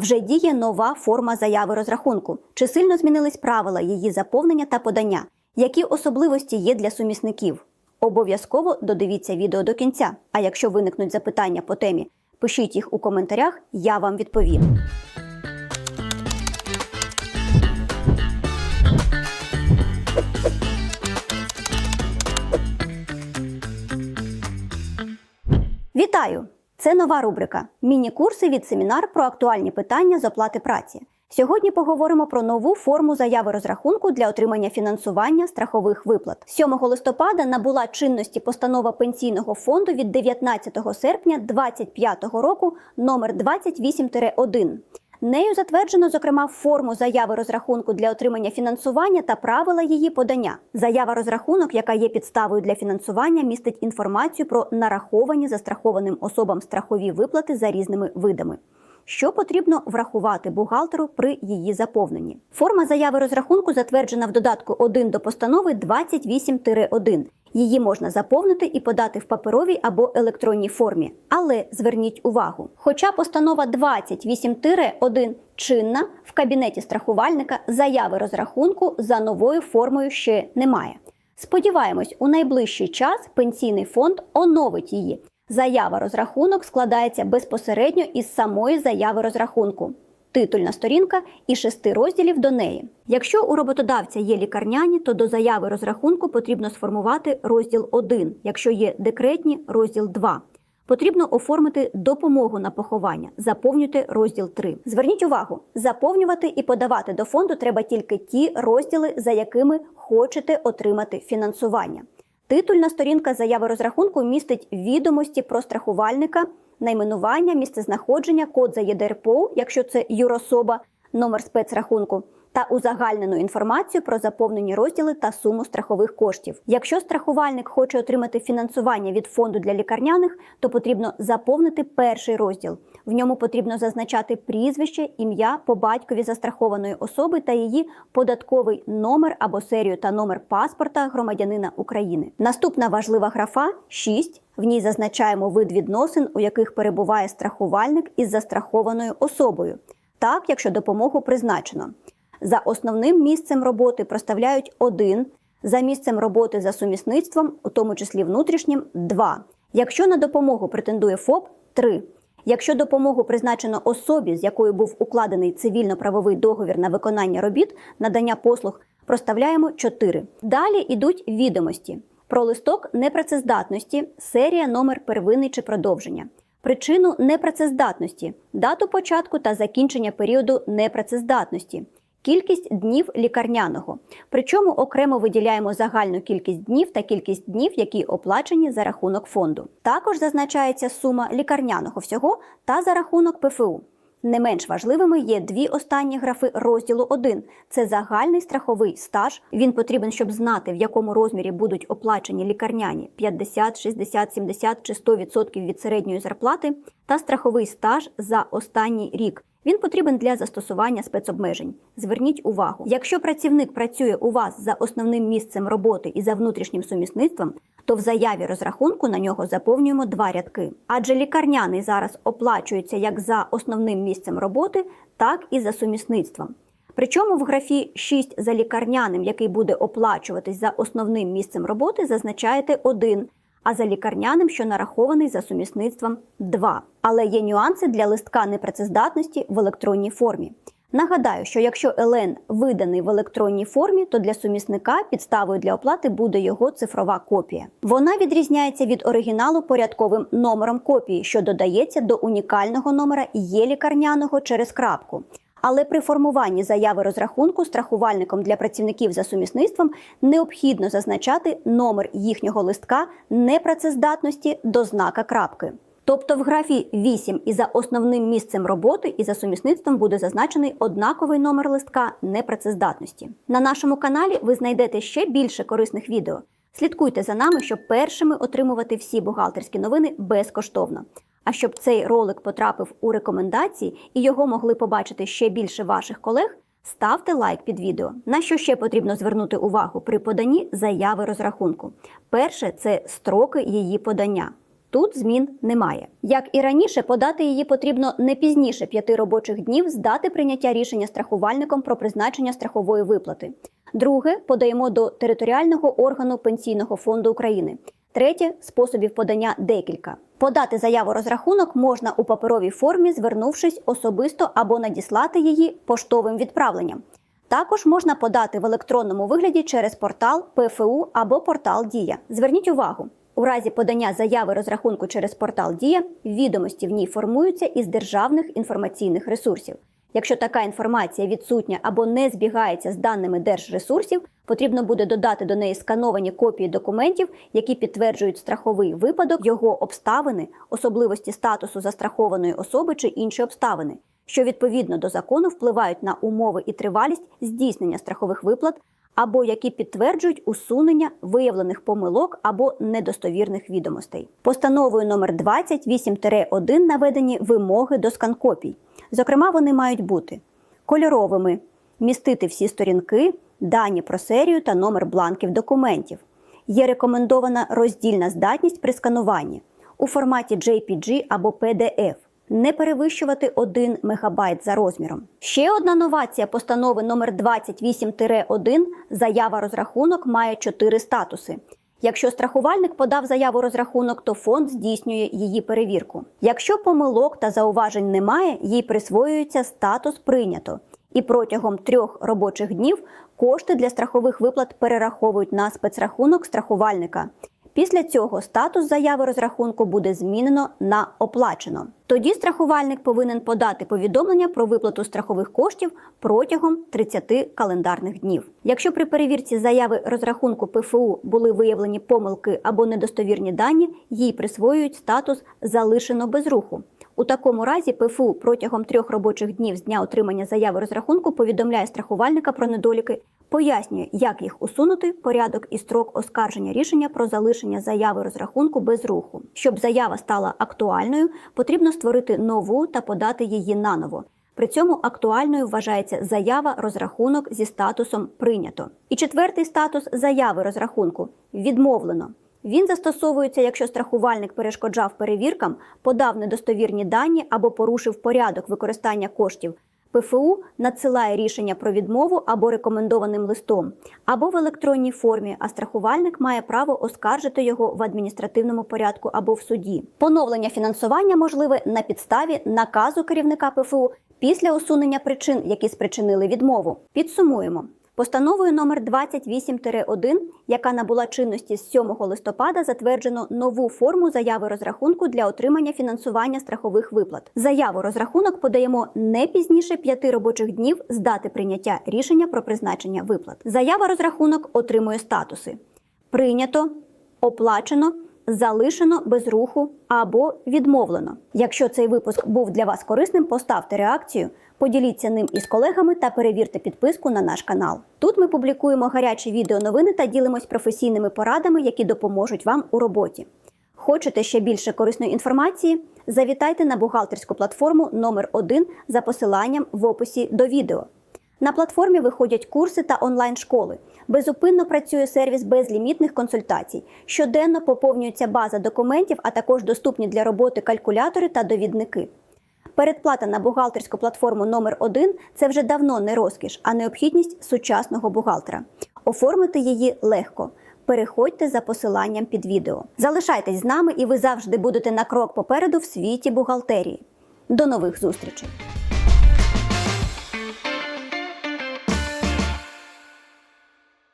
Вже діє нова форма заяви розрахунку. Чи сильно змінились правила її заповнення та подання? Які особливості є для сумісників? Обов'язково додивіться відео до кінця. А якщо виникнуть запитання по темі, пишіть їх у коментарях, я вам відповім. Вітаю! Це нова рубрика Міні-курси від семінар про актуальні питання з оплати праці. Сьогодні поговоримо про нову форму заяви розрахунку для отримання фінансування страхових виплат. 7 листопада набула чинності постанова пенсійного фонду від 19 серпня 2025 року номер 28-1. Нею затверджено, зокрема, форму заяви розрахунку для отримання фінансування та правила її подання. Заява розрахунок, яка є підставою для фінансування, містить інформацію про нараховані застрахованим особам страхові виплати за різними видами. Що потрібно врахувати бухгалтеру при її заповненні? Форма заяви розрахунку затверджена в додатку 1 до постанови 28-1. Її можна заповнити і подати в паперовій або електронній формі. Але зверніть увагу, хоча постанова 28-1 чинна в кабінеті страхувальника заяви розрахунку за новою формою ще немає. Сподіваємось, у найближчий час пенсійний фонд оновить її. Заява розрахунок складається безпосередньо із самої заяви розрахунку. Титульна сторінка і шести розділів до неї. Якщо у роботодавця є лікарняні, то до заяви розрахунку потрібно сформувати розділ 1, якщо є декретні розділ 2. Потрібно оформити допомогу на поховання. Заповнюйте розділ 3. Зверніть увагу, заповнювати і подавати до фонду треба тільки ті розділи, за якими хочете отримати фінансування. Титульна сторінка заяви розрахунку містить відомості про страхувальника, найменування, місцезнаходження, код за ЄДРПО, якщо це юрособа, номер спецрахунку, та узагальнену інформацію про заповнені розділи та суму страхових коштів. Якщо страхувальник хоче отримати фінансування від фонду для лікарняних, то потрібно заповнити перший розділ. В ньому потрібно зазначати прізвище, ім'я по батькові застрахованої особи та її податковий номер або серію та номер паспорта громадянина України. Наступна важлива графа 6. В ній зазначаємо вид відносин, у яких перебуває страхувальник із застрахованою особою. Так, якщо допомогу призначено. За основним місцем роботи проставляють 1, за місцем роботи за сумісництвом, у тому числі внутрішнім 2. Якщо на допомогу претендує ФОП 3. Якщо допомогу призначено особі, з якою був укладений цивільно-правовий договір на виконання робіт, надання послуг, проставляємо 4. Далі йдуть відомості про листок непрацездатності, серія номер первинний чи продовження. Причину непрацездатності, дату початку та закінчення періоду непрацездатності, кількість днів лікарняного. Причому окремо виділяємо загальну кількість днів та кількість днів, які оплачені за рахунок фонду. Також зазначається сума лікарняного всього та за рахунок ПФУ. Не менш важливими є дві останні графи розділу 1. Це загальний страховий стаж. Він потрібен, щоб знати, в якому розмірі будуть оплачені лікарняні 50, 60, 70 чи 100% від середньої зарплати, та страховий стаж за останній рік. Він потрібен для застосування спецобмежень. Зверніть увагу, якщо працівник працює у вас за основним місцем роботи і за внутрішнім сумісництвом, то в заяві розрахунку на нього заповнюємо два рядки. Адже лікарняний зараз оплачується як за основним місцем роботи, так і за сумісництвом. Причому в графі 6 за лікарняним, який буде оплачуватись за основним місцем роботи, зазначаєте 1, а за лікарняним, що нарахований за сумісництвом 2. Але є нюанси для листка непрацездатності в електронній формі. Нагадаю, що якщо ЛН виданий в електронній формі, то для сумісника підставою для оплати буде його цифрова копія. Вона відрізняється від оригіналу порядковим номером копії, що додається до унікального номера є лікарняного через крапку. Але при формуванні заяви розрахунку страхувальником для працівників за сумісництвом необхідно зазначати номер їхнього листка непрацездатності до знака крапки. Тобто в графі 8 і за основним місцем роботи і за сумісництвом буде зазначений однаковий номер листка непрацездатності. На нашому каналі ви знайдете ще більше корисних відео. Слідкуйте за нами, щоб першими отримувати всі бухгалтерські новини безкоштовно. А щоб цей ролик потрапив у рекомендації і його могли побачити ще більше ваших колег, ставте лайк під відео. На що ще потрібно звернути увагу при поданні заяви розрахунку? Перше це строки її подання. Тут змін немає. Як і раніше, подати її потрібно не пізніше п'яти робочих днів з дати прийняття рішення страхувальником про призначення страхової виплати. Друге подаємо до територіального органу Пенсійного фонду України. Третє способів подання декілька. Подати заяву розрахунок можна у паперовій формі, звернувшись особисто або надіслати її поштовим відправленням. Також можна подати в електронному вигляді через портал ПФУ або портал Дія. Зверніть увагу. У разі подання заяви розрахунку через портал Дія відомості в ній формуються із державних інформаційних ресурсів. Якщо така інформація відсутня або не збігається з даними держресурсів, потрібно буде додати до неї скановані копії документів, які підтверджують страховий випадок, його обставини, особливості статусу застрахованої особи чи інші обставини, що відповідно до закону впливають на умови і тривалість здійснення страхових виплат, або які підтверджують усунення виявлених помилок або недостовірних відомостей. Постановою номер 28-1 наведені вимоги до сканкопій. Зокрема, вони мають бути кольоровими, містити всі сторінки, дані про серію та номер бланків документів. Є рекомендована роздільна здатність при скануванні у форматі JPG або PDF. Не перевищувати 1 МБ за розміром. Ще одна новація постанови номер 28-1 заява розрахунок має 4 статуси. Якщо страхувальник подав заяву розрахунок, то фонд здійснює її перевірку. Якщо помилок та зауважень немає, їй присвоюється статус прийнято. І протягом трьох робочих днів кошти для страхових виплат перераховують на спецрахунок страхувальника. Після цього статус заяви розрахунку буде змінено на оплачено. Тоді страхувальник повинен подати повідомлення про виплату страхових коштів протягом 30 календарних днів. Якщо при перевірці заяви розрахунку ПФУ були виявлені помилки або недостовірні дані, їй присвоюють статус залишено без руху. У такому разі ПФУ протягом трьох робочих днів з дня отримання заяви розрахунку повідомляє страхувальника про недоліки, пояснює, як їх усунути, порядок і строк оскарження рішення про залишення заяви розрахунку без руху. Щоб заява стала актуальною, потрібно створити нову та подати її наново. При цьому актуальною вважається заява розрахунок зі статусом прийнято. І четвертий статус заяви розрахунку відмовлено. Він застосовується, якщо страхувальник перешкоджав перевіркам, подав недостовірні дані або порушив порядок використання коштів. ПФУ надсилає рішення про відмову або рекомендованим листом, або в електронній формі, а страхувальник має право оскаржити його в адміністративному порядку або в суді. Поновлення фінансування можливе на підставі наказу керівника ПФУ після усунення причин, які спричинили відмову. Підсумуємо. Постановою номер 28-1, яка набула чинності з 7 листопада, затверджено нову форму заяви розрахунку для отримання фінансування страхових виплат. Заяву розрахунок подаємо не пізніше 5 робочих днів з дати прийняття рішення про призначення виплат. Заява розрахунок отримує статуси: прийнято, оплачено. Залишено без руху або відмовлено. Якщо цей випуск був для вас корисним, поставте реакцію, поділіться ним із колегами та перевірте підписку на наш канал. Тут ми публікуємо гарячі відеоновини та ділимось професійними порадами, які допоможуть вам у роботі. Хочете ще більше корисної інформації? Завітайте на бухгалтерську платформу номер 1 за посиланням в описі до відео. На платформі виходять курси та онлайн-школи. Безупинно працює сервіс безлімітних консультацій. Щоденно поповнюється база документів, а також доступні для роботи калькулятори та довідники. Передплата на бухгалтерську платформу номер 1 це вже давно не розкіш, а необхідність сучасного бухгалтера. Оформити її легко. Переходьте за посиланням під відео. Залишайтесь з нами, і ви завжди будете на крок попереду в світі бухгалтерії. До нових зустрічей!